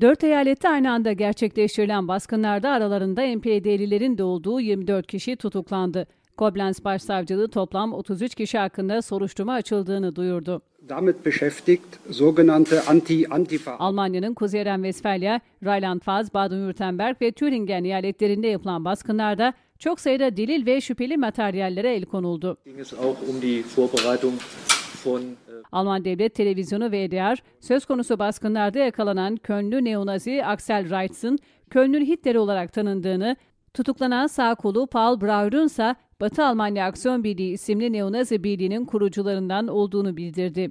Dört eyalette aynı anda gerçekleştirilen baskınlarda aralarında MPD'lilerin de olduğu 24 kişi tutuklandı. Koblenz Başsavcılığı toplam 33 kişi hakkında soruşturma açıldığını duyurdu. damit beschäftigt, sogenannte Anti-Antifa. Almanya'nın Kuzey Renvestfalya, Rheinland-Pfalz, Baden-Württemberg ve Thüringen eyaletlerinde yapılan baskınlarda çok sayıda delil ve şüpheli materyallere el konuldu. Äh, Alman Devlet Televizyonu VDR, söz konusu baskınlarda yakalanan Kölnlü neonazi Axel Reitz'in Köln'ün Hitler olarak tanındığını, tutuklanan sağ kolu Paul Brauer'ın ise Batı Almanya Aksiyon Birliği isimli neonazi birliğinin kurucularından olduğunu bildirdi.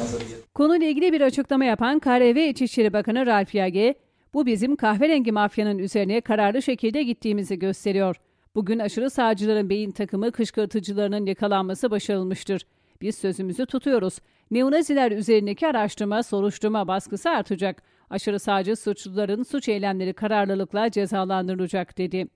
konserviert. Konuyla ilgili bir açıklama yapan KRV İçişleri Bakanı Ralf Yage, bu bizim kahverengi mafyanın üzerine kararlı şekilde gittiğimizi gösteriyor. Bugün aşırı sağcıların beyin takımı kışkırtıcılarının yakalanması başarılmıştır. Biz sözümüzü tutuyoruz. Neonaziler üzerindeki araştırma, soruşturma baskısı artacak. Aşırı sağcı suçluların suç eylemleri kararlılıkla cezalandırılacak dedi.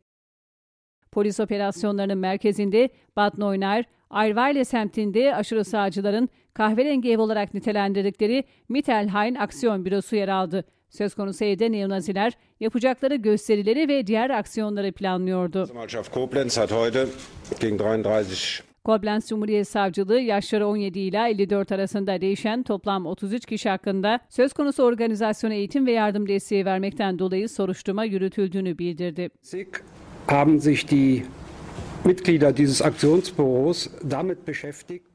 Polis operasyonlarının merkezinde Bad Neuenahr, Ayvayla semtinde aşırı sağcıların kahverengi ev olarak nitelendirdikleri Mittelhain Aksiyon Bürosu yer aldı. Söz konusu evde neonaziler yapacakları gösterileri ve diğer aksiyonları planlıyordu. Koblenz hat heute gegen 33 Koblenz Cumhuriyet Savcılığı yaşları 17 ile 54 arasında değişen toplam 33 kişi hakkında söz konusu organizasyona eğitim ve yardım desteği vermekten dolayı soruşturma yürütüldüğünü bildirdi. haben sich die Mitglieder dieses Aktionsbüros damit beschäftigt,